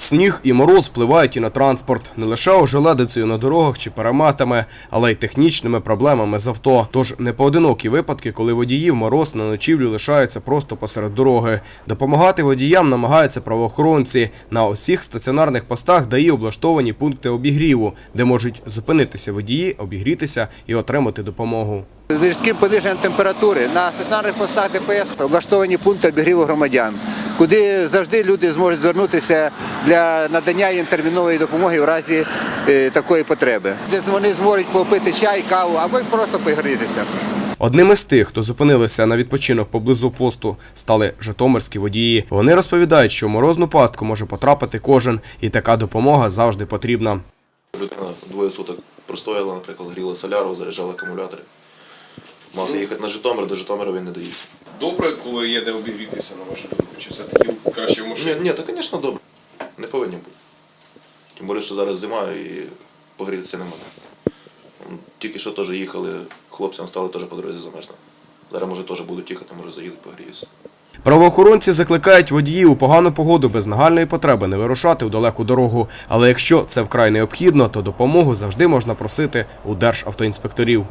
Сніг і мороз впливають і на транспорт не лише ожеледицею на дорогах чи перематами, але й технічними проблемами з авто. Тож непоодинокі випадки, коли водії в мороз на ночівлю лишаються просто посеред дороги. Допомагати водіям намагаються правоохоронці. На усіх стаціонарних постах ДАІ облаштовані пункти обігріву, де можуть зупинитися водії, обігрітися і отримати допомогу. Різким пониженням температури на стаціонарних постах ДПС облаштовані пункти обігріву громадян, куди завжди люди зможуть звернутися для надання їм термінової допомоги в разі е, такої потреби. Де вони зможуть попити чай, каву або й просто погрітися. Одним із тих, хто зупинилися на відпочинок поблизу посту, стали житомирські водії. Вони розповідають, що в морозну пастку може потрапити кожен, і така допомога завжди потрібна. Людина двоє суток простояла, наприклад, гріла соляру, заряджала акумулятори. Мав їхати на Житомир, до Житомира він не доїхав. Добре, коли є де обігрітися, на вашу думку, чи все-таки краще в Ні, машині? ні, то, звісно, добре. Не повинні бути. Тим більше, що зараз зима і погрітися не можна. Тільки що теж їхали, хлопцям стали теж по дорозі замерзли. Зараз, може, теж будуть їхати, може, заїдуть, погріються. Правоохоронці закликають водіїв у погану погоду без нагальної потреби не вирушати у далеку дорогу. Але якщо це вкрай необхідно, то допомогу завжди можна просити у державтоінспекторів.